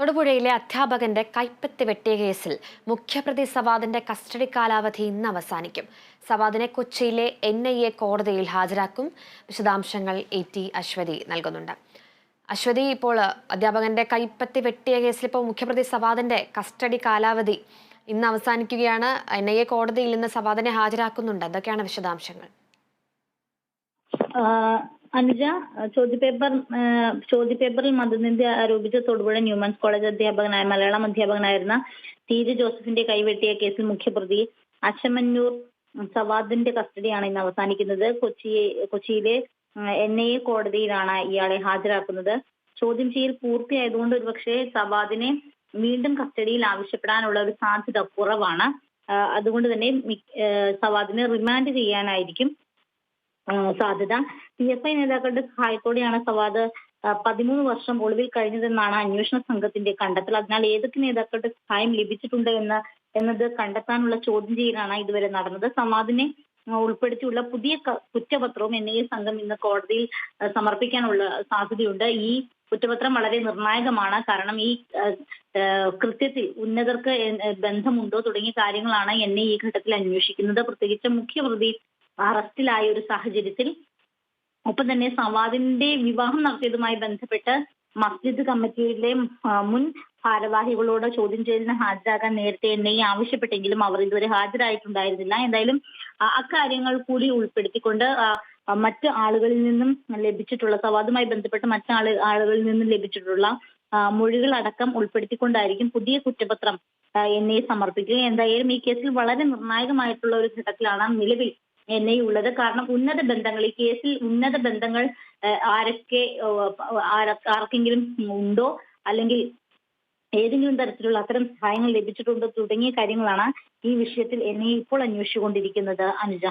തൊടുപുഴയിലെ അധ്യാപകന്റെ കൈപ്പത്തി വെട്ടിയ കേസിൽ മുഖ്യപ്രതി സവാദിന്റെ കസ്റ്റഡി കാലാവധി ഇന്ന് അവസാനിക്കും. സവാദിനെ കൊച്ചിയിലെ എൻ ഐ എ കോടതിയിൽ ഹാജരാക്കും. വിശദാംശങ്ങൾ എ ടി അശ്വതി നൽകുന്നുണ്ട്. അശ്വതി ഇപ്പോൾ അധ്യാപകന്റെ കൈപ്പത്തി വെട്ടിയ കേസിൽ ഇപ്പോൾ മുഖ്യപ്രതി സവാദിന്റെ കസ്റ്റഡി കാലാവധി ഇന്ന് അവസാനിക്കുകയാണ്. എൻ ഐ എ കോടതിയിൽ ഇന്ന് സവാദിനെ ഹാജരാക്കുന്നുണ്ട്. എന്തൊക്കെയാണ് വിശദാംശങ്ങൾ? അനുജ ചോദ്യപേപ്പർ ചോദ്യപേപ്പറിൽ മതനിന്ദ ആരോപിച്ച തൊടുപുഴ ന്യൂമാൻസ് കോളേജ് അധ്യാപകനായ മലയാളം അധ്യാപകനായിരുന്ന ജെ ജോസഫിന്റെ കൈവെട്ടിയ കേസിൽ മുഖ്യപ്രതി അച്ചമന്നൂർ സവാദിന്റെ കസ്റ്റഡിയാണ് ഇന്ന് അവസാനിക്കുന്നത്. കൊച്ചി കൊച്ചിയിലെ എൻ ഐ എ കോടതിയിലാണ് ഇയാളെ ഹാജരാക്കുന്നത്. ചോദ്യം ചെയ്യൽ പൂർത്തിയായതുകൊണ്ട് ഒരുപക്ഷെ സവാദിനെ വീണ്ടും കസ്റ്റഡിയിൽ ആവശ്യപ്പെടാനുള്ള ഒരു സാധ്യത കുറവാണ്. അതുകൊണ്ട് തന്നെ സവാദിനെ റിമാൻഡ് ചെയ്യാനായിരിക്കും സാധ്യത. പി എഫ് ഐ നേതാക്കളുടെ സഹായത്തോടെയാണ് സവാദ് പതിമൂന്ന് വർഷം ഒളിവിൽ കഴിഞ്ഞതെന്നാണ് അന്വേഷണ സംഘത്തിന്റെ കണ്ടെത്തൽ. അതിനാൽ ഏതൊക്കെ നേതാക്കളുടെ സഹായം ലഭിച്ചിട്ടുണ്ട് എന്ന് എന്നത് കണ്ടെത്താനുള്ള ചോദ്യം ചെയ്യലാണ് ഇതുവരെ നടന്നത്. സവാദിനെ ഉൾപ്പെടുത്തിയുള്ള പുതിയ കുറ്റപത്രവും എൻ ഐ എ സംഘം ഇന്ന് കോടതിയിൽ സമർപ്പിക്കാനുള്ള സാധ്യതയുണ്ട്. ഈ കുറ്റപത്രം വളരെ നിർണായകമാണ്. കാരണം ഈ കൃത്യത്തിൽ ഉന്നതർക്ക് ബന്ധമുണ്ടോ തുടങ്ങിയ കാര്യങ്ങളാണ് ഐ ഈ ഘട്ടത്തിൽ അന്വേഷിക്കുന്നത്. പ്രത്യേകിച്ച് മുഖ്യപ്രതി അറസ്റ്റിലായ ഒരു സാഹചര്യത്തിൽ ഒപ്പം തന്നെ സവാദിന്റെ വിവാഹം നടത്തിയതുമായി ബന്ധപ്പെട്ട് മസ്ജിദ് കമ്മിറ്റിയിലെ മുൻ ഭാരവാഹികളോട് ചോദ്യം ചെയ്യലിന് ഹാജരാകാൻ നേരത്തെ എന്നെ ആവശ്യപ്പെട്ടെങ്കിലും അവർ ഇതുവരെ ഹാജരായിട്ടുണ്ടായിരുന്നില്ല. എന്തായാലും അക്കാര്യങ്ങൾ കൂടി ഉൾപ്പെടുത്തിക്കൊണ്ട് മറ്റ് ആളുകളിൽ നിന്നും ലഭിച്ചിട്ടുള്ള സവാദുമായി ബന്ധപ്പെട്ട് മറ്റ് ആൾ ആളുകളിൽ നിന്നും ലഭിച്ചിട്ടുള്ള മൊഴികളടക്കം ഉൾപ്പെടുത്തിക്കൊണ്ടായിരിക്കും പുതിയ കുറ്റപത്രം എന്നെ സമർപ്പിക്കുക. എന്തായാലും ഈ കേസിൽ വളരെ നിർണായകമായിട്ടുള്ള ഒരു ഘട്ടത്തിലാണ് നിലവിൽ ഉള്ളത് കാരണം ഉന്നത ബന്ധങ്ങൾ ഈ കേസിൽ ഉന്നത ബന്ധങ്ങൾ ആരൊക്കെ ആർക്കെങ്കിലും ഉണ്ടോ? അല്ലെങ്കിൽ ഏതെങ്കിലും തരത്തിലുള്ള അത്തരം സഹായങ്ങൾ ലഭിച്ചിട്ടുണ്ടോ? തുടങ്ങിയ കാര്യങ്ങളാണ് ഈ വിഷയത്തിൽ എന്നെ ഇപ്പോൾ അന്വേഷിച്ചുകൊണ്ടിരിക്കുന്നത് അനുജ.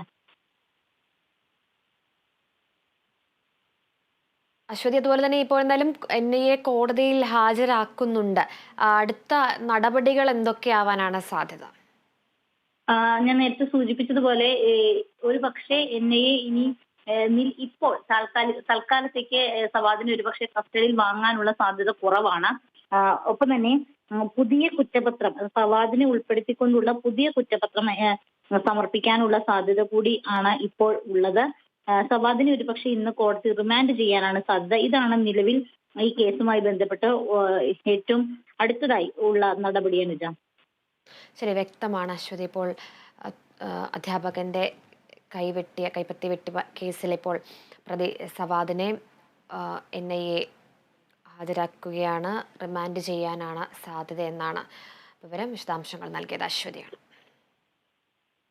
അശ്വതി അതുപോലെ തന്നെ ഇപ്പോൾ എന്തായാലും എൻ ഐ എ കോടതിയിൽ ഹാജരാക്കുന്നുണ്ട്. അടുത്ത നടപടികൾ എന്തൊക്കെയാവാനാണ് സാധ്യത? ഞാൻ നേരത്തെ സൂചിപ്പിച്ചതുപോലെ ഒരു പക്ഷേ എൻ ഐ എ ഇനി ഇപ്പോൾ താൽക്കാലി തൽക്കാലത്തേക്ക് സവാദിനെ ഒരുപക്ഷെ കസ്റ്റഡിയിൽ വാങ്ങാനുള്ള സാധ്യത കുറവാണ്. ഒപ്പം തന്നെ പുതിയ കുറ്റപത്രം സവാദിനെ ഉൾപ്പെടുത്തിക്കൊണ്ടുള്ള പുതിയ കുറ്റപത്രം സമർപ്പിക്കാനുള്ള സാധ്യത കൂടി ആണ് ഇപ്പോൾ ഉള്ളത്. സവാദിനെ ഒരുപക്ഷെ ഇന്ന് കോടതി റിമാൻഡ് ചെയ്യാനാണ് സാധ്യത. ഇതാണ് നിലവിൽ ഈ കേസുമായി ബന്ധപ്പെട്ട് ഏറ്റവും അടുത്തതായി ഉള്ള നടപടി അനുജ. ശരി വ്യക്തമാണ് അശ്വതി. ഇപ്പോൾ അധ്യാപകന്റെ കൈവെട്ടിയ കൈപ്പത്തി വെട്ടി കേസിലിപ്പോൾ പ്രതി സവാദിനെ എൻ ഐ എ ഹാജരാക്കുകയാണ്. റിമാൻഡ് ചെയ്യാനാണ് സാധ്യത എന്നാണ് വിവരം വിശദാംശങ്ങൾ നൽകിയത് അശ്വതിയാണ്.